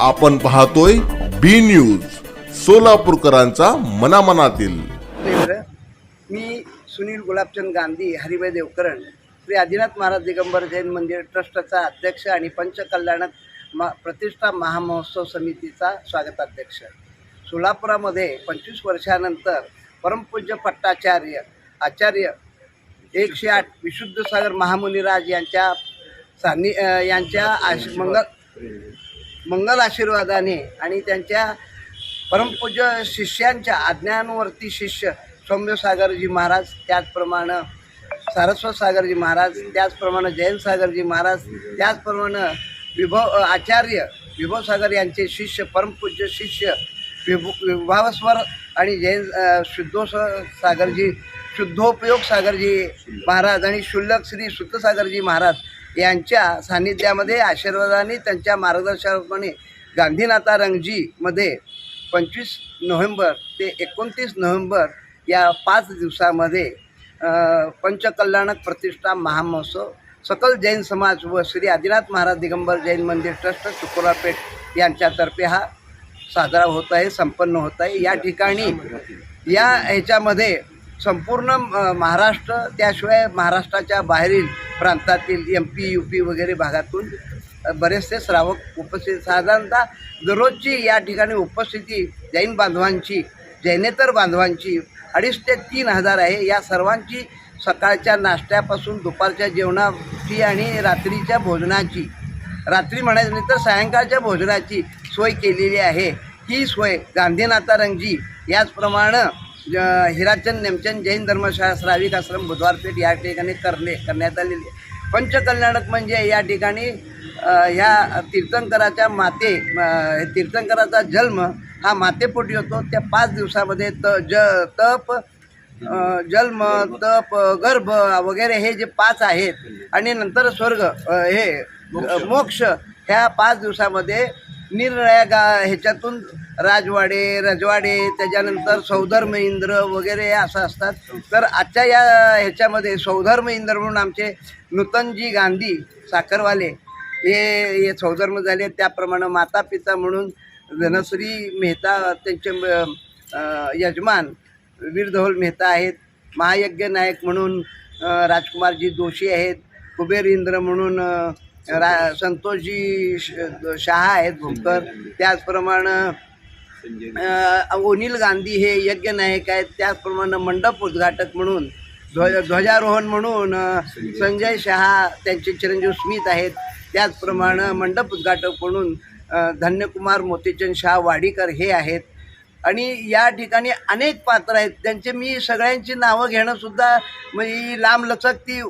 आपण पाहतोय B news सोलापूरकरांचा मनामनातील. मी सुनील गुलाबचंद गांधी हरिभाई देवकरण श्री आदिनाथ महाराज दिगंबर जैन मंदिर ट्रस्टचा अध्यक्ष आणि पंचकल्याणक मा प्रतिष्ठा महामहोत्सव समितीचा स्वागताध्यक्ष. सोलापुरामध्ये पंचवीस वर्षानंतर परमपूज्य पट्टाचार्य आचार्य एकशे आठ विशुद्ध सागर महामुनिराज यांच्या सान्नि यांच्या आश मंगल मंगल आशीर्वादाने आणि त्यांच्या परमपूज्य शिष्यांच्या आज्ञांवरती शिष्य सौम्य सागरजी महाराज त्याचप्रमाणे सारस्वत सागरजी महाराज त्याचप्रमाणे जयंत सागरजी महाराज त्याचप्रमाणे विभव आचार्य विभव सागर यांचे शिष्य परमपूज्य शिष्य विभू विभावस्वर आणि जैन शुद्धोस सागरजी शुद्धोपयोग सागरजी महाराज आणि शुल्लक श्री सुतसागरजी महाराज यांच्या सान्निध्यामध्ये आशीर्वादाने त्यांच्या मार्गदर्शनाप्रमाणे गांधीनाथा रंगजीमध्ये पंचवीस नोव्हेंबर ते एकोणतीस नोव्हेंबर या पाच दिवसामध्ये पंचकल्याणक प्रतिष्ठा महामहोत्सव सकल जैन समाज व श्री आदिनाथ महाराज दिगंबर जैन मंदिर ट्रस्ट शुकुरापेठ यांच्यातर्फे हा साजरा होत आहे संपन्न होत आहे. या ठिकाणी या ह्याच्यामध्ये संपूर्ण महाराष्ट्र त्याशिवाय महाराष्ट्राच्या बाहेरील प्रांतातील एम पी यू पी वगैरे भागातून बरेचसे श्रावक उपस्थित. साधारणतः दररोजची या ठिकाणी उपस्थिती जैन बांधवांची जैनेतर बांधवांची अडीच ते तीन हजार आहे. या सर्वांची सकाळच्या नाश्त्यापासून दुपारच्या जेवणाची आणि रात्रीच्या भोजनाची रात्री म्हणायचं नाही तर सायंकाळच्या भोजनाची सोय केलेली आहे. ही सोय गांधीनाथारंगजी याचप्रमाणे ज- हिराचंद नेमचंद जैन धर्मशाळा श्राविक आश्रम बुधवारपेठ या ठिकाणी करणे करण्यात आलेली पंचकल्याणक म्हणजे या ठिकाणी ह्या तीर्थंकराच्या माते तीर्थंकराचा जन्म हा मातेपोटी होतो. त्या पाच दिवसामध्ये त ज तप जन्म तप गर्भ वगैरे हे जे पाच आहेत आणि नंतर स्वर्ग हे मोक्ष. ह्या पाच दिवसामध्ये निरनिळ्या गा ह्याच्यातून राजवाडे रजवाडे त्याच्यानंतर सौधर्म इंद्र वगैरे असं असतात. तर आजच्या या ह्याच्यामध्ये सौधर्म इंद्र म्हणून आमचे नूतनजी गांधी साखरवाले हे हे सौधर्म झाले. त्याप्रमाणे माता पिता म्हणून धनश्री मेहता त्यांचे यजमान वीरधवल मेहता आहेत. महायज्ञ नायक म्हणून राजकुमारजी दोषी आहेत. कुबेर इंद्र म्हणून रा संतोषजी श- शहा आहेत. भोकर त्याचप्रमाणे अनिल गांधी हे यज्ञनायक आहेत. त्याचप्रमाणे मंडप उद्घाटक म्हणून ध्वज ध्वजारोहण म्हणून संजय शहा त्यांचे चिरंजीव स्मित आहेत. त्याचप्रमाणे मंडप उद्घाटक म्हणून धन्यकुमार मोतीचंद शहा वाडीकर हे आहेत. आणि या ठिकाणी अनेक पात्र आहेत. त्यांचे मी सगळ्यांची नावं घेणंसुद्धा म्हणजे लांबलचक ती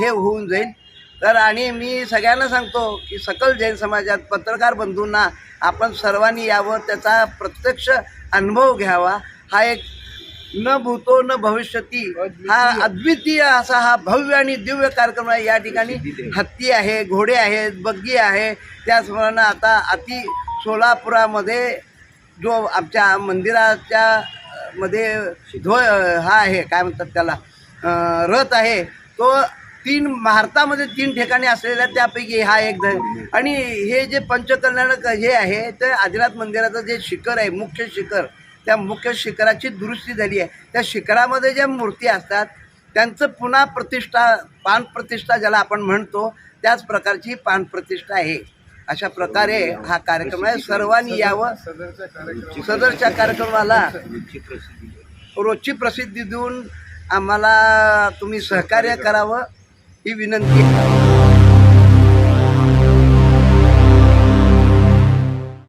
हे होऊन जाईल. तर आणि मी सगळ्यांना सांगतो की सकल जैन समाजात पत्रकार बंधूंना आपण सर्वांनी यावर त्याचा प्रत्यक्ष अनुभव घ्यावा. हा एक न भूतो न भविष्यती हा अद्वितीय. असा हा भव्य आणि दिव्य कार्यक्रम आहे. या ठिकाणी हत्ती आहे घोडे आहेत बग्गी आहे. त्याचप्रमाणे आता अति सोलापुरामध्ये जो आमच्या मंदिराच्या मध्ये ध्व हा आहे काय म्हणतात त्याला रथ आहे तो तीन भारतामध्ये तीन ठिकाणी असलेल्या त्यापैकी हा एक आणि हे जे पंचकल्याणक हे आहे ते आदिनाथ मंदिराचं जे शिखर आहे मुख्य शिखर त्या मुख्य शिखराची दुरुस्ती झाली आहे. त्या शिखरामध्ये ज्या मूर्ती असतात त्यांचं पुन्हा प्रतिष्ठा पान प्रतिष्ठा ज्याला आपण म्हणतो त्याच प्रकारची पान प्रतिष्ठा आहे. अशा प्रकारे हा कार्यक्रम आहे. सर्वांनी यावं. सदरच्या कार्यक्रमाला रोजची प्रसिद्धी देऊन आम्हाला तुम्ही सहकार्य करावं. ही विनंती आहे.